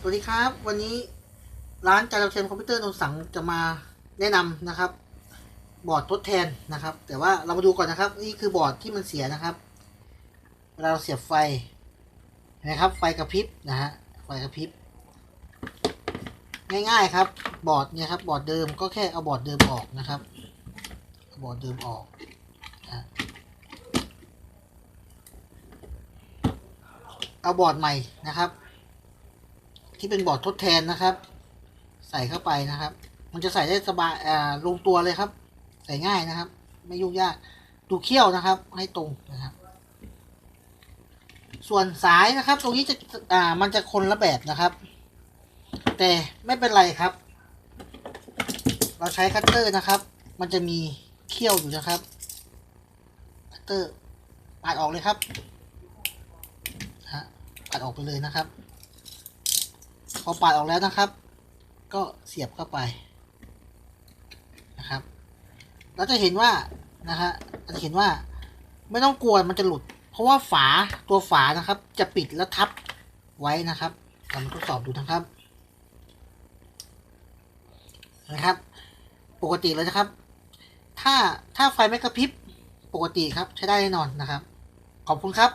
สวัสดีครับ วันนี้ร้านจารเทียมคอมพิวเตอร์นนสังจะมาแนะนำนะครับ บอร์ดทดแทนนะครับ แต่ว่าเรามาดูก่อนนะครับ นี่คือบอร์ดที่มันเสียนะครับเวลาเราเสียบไฟนะครับ ไฟกระพริบนะฮะไฟกระพริบง่ายๆครับ บอร์ดเนี่ยครับ บอร์ดเดิมก็แค่เอาบอร์ดเดิมออกนะครับเอาบอร์ดเดิมออกเอาบอร์ดใหม่นะครับ ที่เป็นบอร์ดทดแทนนะครับ ใส่เข้าไปนะครับ มันจะใส่ได้สบายอ่าลงตัวเลยครับ ใส่ง่ายนะครับ ไม่ยุ่งยากดูเขี้ยวนะครับ ให้ตรงนะครับ ส่วนสายนะครับ ตรงนี้จะอ่ามันจะคนละแบบนะครับ แต่ไม่เป็นไรครับ เราใช้คัตเตอร์นะครับ มันจะมีเขี้ยวอยู่นะครับคัตเตอร์ปาดออกเลยครับฮะปาดออกไปเลยนะครับ อปาดออกแล้วนะครับ ก็เสียบเข้าไปนะครับ เราจะเห็นว่านะฮะเราจะเห็นว่าไม่ต้องกลัวมันจะหลุด เพราะว่าฝาตัวฝานะครับ จะปิดแล้วทับไว้นะครับเรามาทดสอบดูนะครับนะครับ ปกติเลยนะครับ ถ้าถ้าไฟไม่กระพริบปกติครับใช้ได้แน่นอนนะครับ ขอบคุณครับ